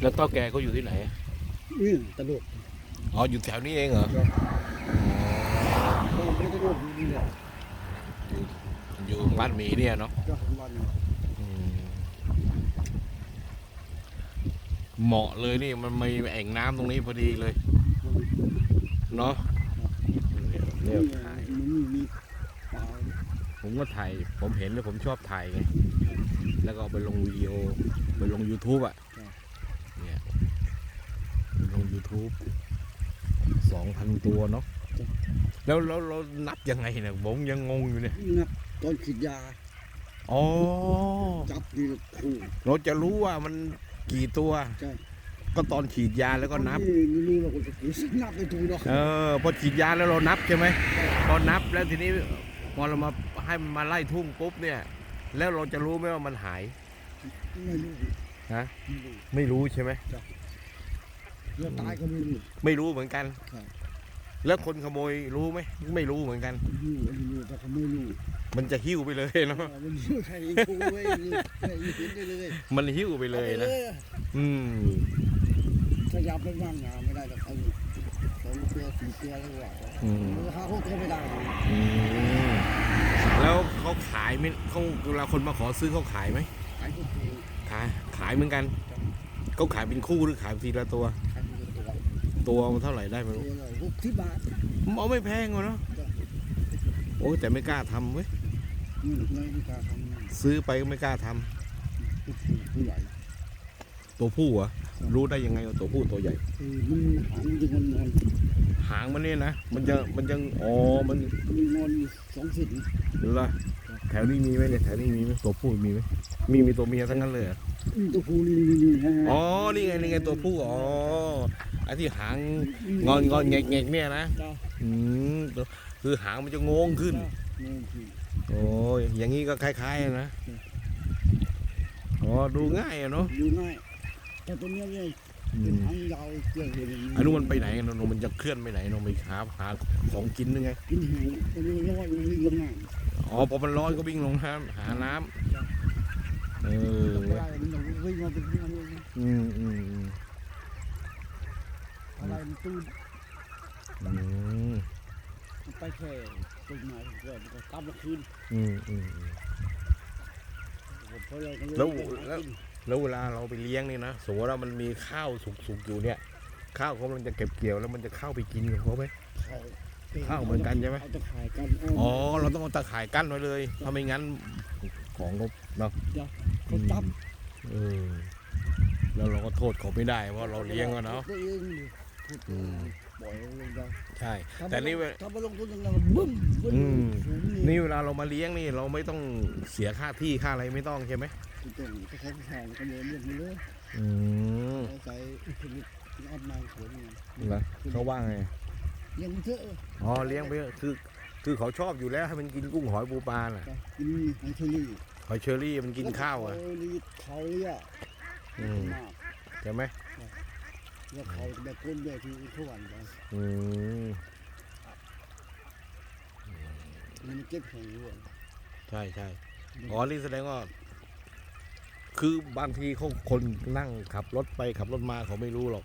แล้วต้อแกก็อยู่ที่ไหนนี่ตลกอ๋อ อยู่แถวนี้เองเหรอก็ไม่ตลกนี่แหละอยู่บ้านหมีเนี่ยเนาะเจ้าของวันอืมเหมาะเลยนี่มันมีแอ่งน้ำตรงนี้พอดีเลย เนาะเนี่ยเนี่ยนี่ถ่าย มันมีมีปลาผมก็ถ่าย ผมเห็นแล้วผมชอบถ่ายไง แล้วก็เอาไปลงวิดีโอ ไปลง YouTube อะเนี่ยไปลง YouTube สองพันตัวเนาะแล้วเราเรานับยังไงเนี่ยผมยังงงอยู่เนี่ยนับตอนฉีดยาอ๋อจับดีคู่เราจะรู้ว่ามันกี่ตัวใช่ก็ตอนฉีดยาแล้วก็นับนี่นี่เราก็จะนับไปถูกเนาะเออพอฉีดยาแล้วเรานับใช่ไหมพอนับแล้วทีนี้พอเรามาให้มันมาไล่ทุ่งปุ๊บเนี่ย แล้วเราจะรู้ไหมว่ามันหาย ไม่รู้ฮะไม่รู้ไม่รู้ใช่ไหม แล้วตายก็ไม่รู้ ไม่รู้เหมือนกัน ครับ แล้วคนขโมยรู้ไหมไม่รู้เหมือนกันรู้อันนี้รู้แต่เขาไม่รู้มันจะหิ้วไปเลยเนาะมันรู้ใครกูไว้นี่ใครเห็นได้เลยมันหิ้วไปเลยนะอืมถ้ายับไปว่างงานไม่ได้แล้วเขาสองเตียสี่เตียแล้วว่าอืมหาพวกเขาไม่ได้อืมแล้วเขาขายไหมเขาเวลาคนมาขอซื้อเขาขายไหมขายทุกทีขายขายเหมือนกันเขาขายเป็นคู่หรือขายทีละตัวขายทุก ตัวตัวมันเท่าไหร่ได้ไม่รู้ตัวละหกสิบบาทมองไม่แพงหรอกเนาะโอ้ยแต่ไม่กล้าทำเว้ยนี่ไม่มีการทำซื้อไปก็ไม่กล้าทำผู้ใหญ่ตัวผู้เหรอะรู้ได้ยังไงว่าตัวผู้ตัวใหญ่เออมันหางจะงอนงอนหางมันเนี่ยนะมันจะมันจะอ๋อมันมันงอนอยู่สองสิบเหรอแถวนี้มีไหมเนี่ยแถวนี้มีไหมตัวผู้มีไหมมีมีตัวเมียทั้งนั้นเลยเหรอนี่ตัวผู้นี่นี่นี่ฮะอ๋อนี่ไงนี่ไงตัวผู้อ๋อไอ้ที่หางงอนงอนแงกแงกเนี่ยนะจ้าอืมตัวคือหางมันจะงงขึ้นจ้านี่คือ โอ้ยอย่างนี้ก็คล้ายๆนะอ๋อดูง่ายอะเนาะดูง่ายแต่ตัวเนี้ยเนี่ยอืเป็นมหางยาวเกลียวเลยไอ้นู้นมันไปไหนกันนมันจะเคลื่อนไปไหนนมันไปหาหาของกินหรือไงกินหางตัวนี้ร้อยมันวิ่งลงน้ำอ๋อพอมันร้อนก็วิ่งลงน้ำหาน้ำเออ ไม่ได้มันต้องวิ่งมาเป็นวิ่งมาเลยนะอืมอืมอืม อะไรมันตู้อืมมันไปแค่ต้นไม้เกิดมันก็กลับมาคืนอืมอืมอืม ผมเพราะเราก็เลยแล้วแล้วแล้วเวลาเราไปเลี้ยงนี่นะสมมติว่ามันมีข้าวสุกๆอยู่เนี่ย ข้าวเขามันจะเก็บเกี่ยวแล้วมันจะเข้าไปกินกับเขาไหม เขาข้าวเหมือนกันใช่ไหม เอาตะข่ายกันอ๋อเราต้องเอาตะข่ายกั้นไว้เลยถ้าไม่งั้นของเขาเนาะเขาจับเออแล้วเราก็โทษเขาไม่ได้เพราะเราเลี้ยงอะเนาะตัวเองดิพูด อืมปล่อยลงไปใช่ แต่นี่เวถ้ามาลงทุนยังไงมันบึ้มบึ้มอืมสูงนี่เวลาเรามาเลี้ยงนี่เราไม่ต้องเสียค่าที่ค่าอะไรไม่ต้องใช่ไหมตรงถ้าเขาแข่งก็เลยเรียกมาเลยอืมเขาใส่อุปนิสัยอัดมาสวยงามเหรอเขาว่าไงเลี้ยงมันเถอะอ๋อเลี้ยงไปเถอะคือคือเขาชอบอยู่แล้วให้มันกินกุ้งหอยปูปลาน่ะจ้ะกินไฮเทอรี่หอยเชอรี่มันกินข้าวอะเขาลีดเขาเลยอะอืมมากใช่ไหม แล้วเขาจะแบบก้นด้วยที่ทุกวันไปอืมมันเก็บแข็งด้วยใช่ใช่อ๋อนี่แสดงว่า คือบางทีเขาคนนั่งขับรถไปขับรถมาเขาไม่รู้หรอก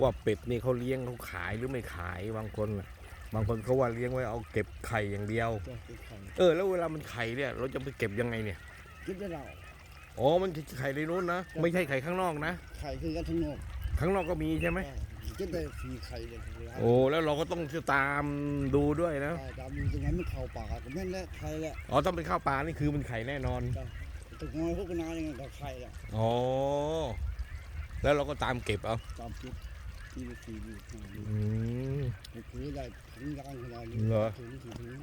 ว่าเป็ดนี่เขาเลี้ยงเขาขายหรือไม่ขายบางคนน่ะบางคนเขาว่าเลี้ยงไว้เอาเก็บไข่อย่างเดียว จะเก็บแข็งเออ แล้วเวลามันไข่เนี่ย เราจะไปเก็บยังไงเนี่ย เก็บได้เราอ๋อ มันไข่ในนู้นนะ ไม่ใช่ไข่ข้างนอกนะ ไข่คือกันทั้งนอก ข้างนอกก็มีใช่ไหมเก็บได้สี่ไข่เลยเวลาโอ้แล้วเราก็ต้องตามดูด้วยนะใช่ตามอยู่ตรงนั้นมันเข่าปากก็แม่นแล้วไข่แหละอ๋อต้องเป็นข้าวปลานี่คือมันไข่แน่นอนตะกอยพวกนายังไงก็ไข่แหละอ๋อแล้วเราก็ตามเก็บเอาตามจุดที่สี่อยู่ห้าอยู่อืมคือได้ถึงยางขนาดนี้เหรอถึงถึงถึง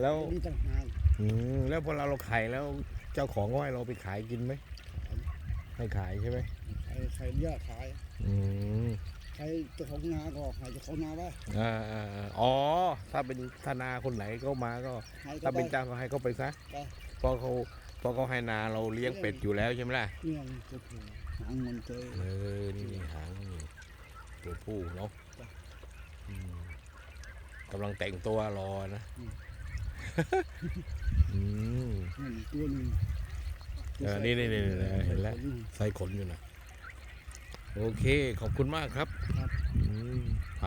แล้วนี่ต่างหากอืมแล้วพอเราเราไข่แล้วเจ้าของก็ให้เราไปขายกินไหมให้ขายใช่ไหม ไข่ไข่เยอะขายอืมใครเจ้าของนาก็ให้เจ้าของนาไปอ่าอ่าอ่าอ๋อ ถ้าเป็นธนาคนไหนก็มาก็ให้ก็ถ้าไปเป็นเจ้าก็ให้เขาไปซะไปเพราะเขาเพราะเขาให้นาเราเลี้ยงเป็ดอยู่แล้วใช่ไหมล่ะเนี่ยมันก็คือหางมันเคย เออ นี่นี่หางนี่ตัวผู้เนาะจ้ะอืมกำลังแต่งตัวรอนะ อืมนั่นตัวหนึงเออนี่นี่นี่นี่เห็นแล้ว ใส่ขนอยู่นะ โอเค ขอบคุณมากครับรบ